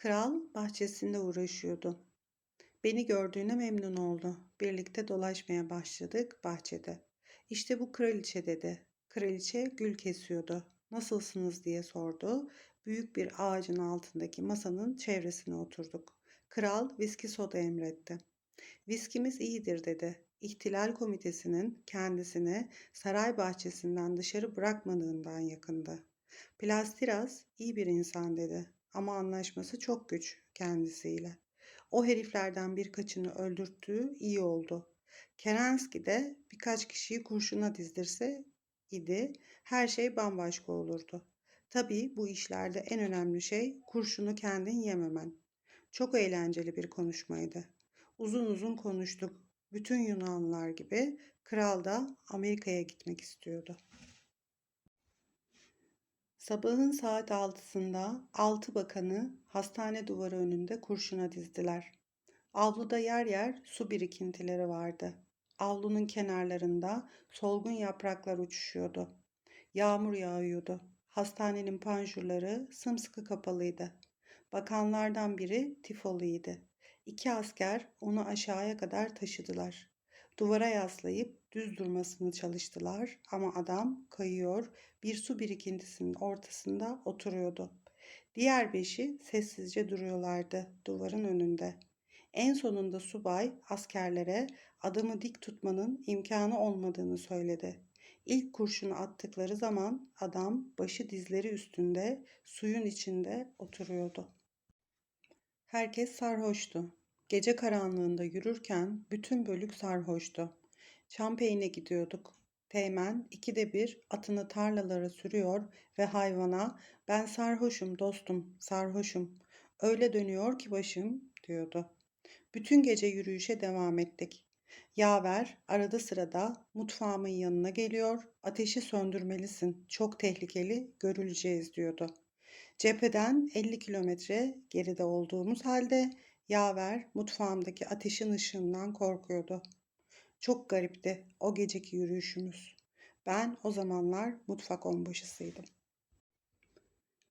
Kral bahçesinde uğraşıyordu. Beni gördüğüne memnun oldu. Birlikte dolaşmaya başladık bahçede. İşte bu kraliçe dedi. Kraliçe gül kesiyordu. Nasılsınız diye sordu. Büyük bir ağacın altındaki masanın çevresine oturduk. Kral viski soda emretti. Viskimiz iyidir dedi. İhtilal komitesinin kendisini saray bahçesinden dışarı bırakmadığından yakındı. Plastiras iyi bir insan dedi ama anlaşması çok güç kendisiyle. O heriflerden birkaçını öldürttüğü iyi oldu. Kerenski de birkaç kişiyi kurşuna dizdirse idi, her şey bambaşka olurdu. Tabii bu işlerde en önemli şey kurşunu kendin yememen. Çok eğlenceli bir konuşmaydı. Uzun uzun konuştuk. Bütün Yunanlılar gibi kral da Amerika'ya gitmek istiyordu. Sabahın saat altısında altı bakanı hastane duvarı önünde kurşuna dizdiler. Avluda yer yer su birikintileri vardı. Avlunun kenarlarında solgun yapraklar uçuşuyordu. Yağmur yağıyordu. Hastanenin panjurları sımsıkı kapalıydı. Bakanlardan biri tifoluydu. İki asker onu aşağıya kadar taşıdılar. Duvara yaslayıp düz durmasını çalıştılar ama adam kayıyor, bir su birikintisinin ortasında oturuyordu. Diğer beşi sessizce duruyorlardı duvarın önünde. En sonunda subay askerlere adamı dik tutmanın imkanı olmadığını söyledi. İlk kurşunu attıkları zaman adam başı dizleri üstünde suyun içinde oturuyordu. Herkes sarhoştu. Gece karanlığında yürürken bütün bölük sarhoştu. Şampeyne gidiyorduk. Teğmen ikide bir atını tarlalara sürüyor ve hayvana ben sarhoşum dostum sarhoşum öyle dönüyor ki başım diyordu. Bütün gece yürüyüşe devam ettik. Yaver arada sırada mutfağımın yanına geliyor ateşi söndürmelisin çok tehlikeli görüleceğiz diyordu. Cepheden 50 kilometre geride olduğumuz halde Yaver mutfağımdaki ateşin ışığından korkuyordu. Çok garipti o geceki yürüyüşümüz. Ben o zamanlar mutfak onbaşısıydım.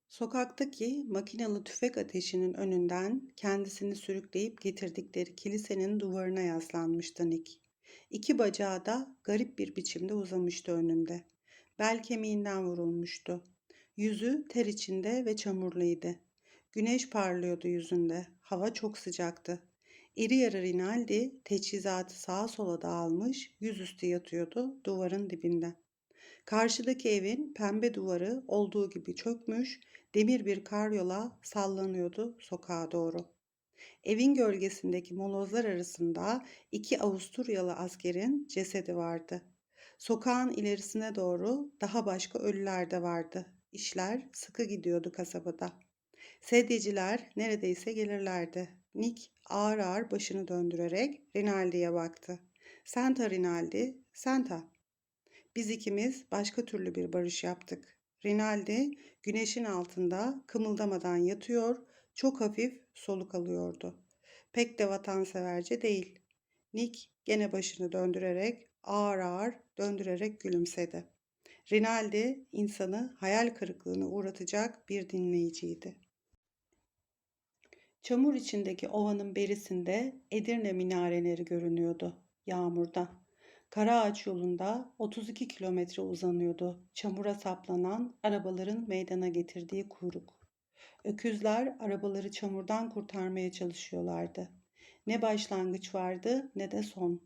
Sokaktaki makinalı tüfek ateşinin önünden kendisini sürükleyip getirdikleri kilisenin duvarına yaslanmıştı Nick. İki bacağı da garip bir biçimde uzamıştı önünde. Bel kemiğinden vurulmuştu. Yüzü ter içinde ve çamurluydu. Güneş parlıyordu yüzünde. Hava çok sıcaktı. İri yarı Rinaldi teçhizatı sağa sola dağılmış, yüzüstü yatıyordu duvarın dibinde. Karşıdaki evin pembe duvarı olduğu gibi çökmüş, demir bir karyola sallanıyordu sokağa doğru. Evin gölgesindeki molozlar arasında iki Avusturyalı askerin cesedi vardı. Sokağın ilerisine doğru daha başka ölüler de vardı. İşler sıkı gidiyordu kasabada. Sedyeciler neredeyse gelirlerdi. Nick ağır ağır başını döndürerek Rinaldi'ye baktı. Senta Rinaldi, Senta. Biz ikimiz başka türlü bir barış yaptık. Rinaldi güneşin altında kımıldamadan yatıyor, çok hafif soluk alıyordu. Pek de vatanseverce değil. Nick gene başını döndürerek ağır ağır döndürerek gülümsedi. Rinaldi insanı hayal kırıklığına uğratacak bir dinleyiciydi. Çamur içindeki ovanın berisinde Edirne minareleri görünüyordu yağmurda. Karaağaç yolunda 32 kilometre uzanıyordu çamura saplanan arabaların meydana getirdiği kuyruk. Öküzler arabaları çamurdan kurtarmaya çalışıyorlardı. Ne başlangıç vardı ne de son.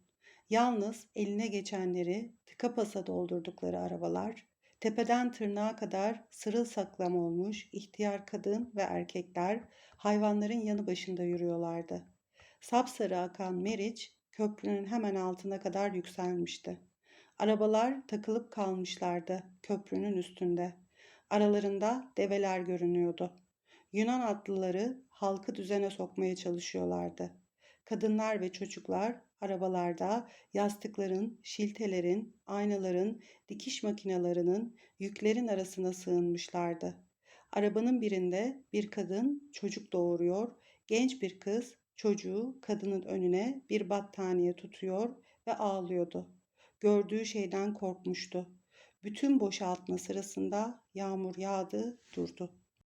Yalnız eline geçenleri tıka pasa doldurdukları arabalar, tepeden tırnağa kadar sırılsaklam olmuş ihtiyar kadın ve erkekler hayvanların yanı başında yürüyorlardı. Sapsarı akan Meriç köprünün hemen altına kadar yükselmişti. Arabalar takılıp kalmışlardı köprünün üstünde. Aralarında develer görünüyordu. Yunan atlıları halkı düzene sokmaya çalışıyorlardı. Kadınlar ve çocuklar arabalarda yastıkların, şiltelerin, aynaların, dikiş makinalarının, yüklerin arasına sığınmışlardı. Arabanın birinde bir kadın çocuk doğuruyor, genç bir kız çocuğu kadının önüne bir battaniye tutuyor ve ağlıyordu. Gördüğü şeyden korkmuştu. Bütün boşaltma sırasında yağmur yağdı, durdu.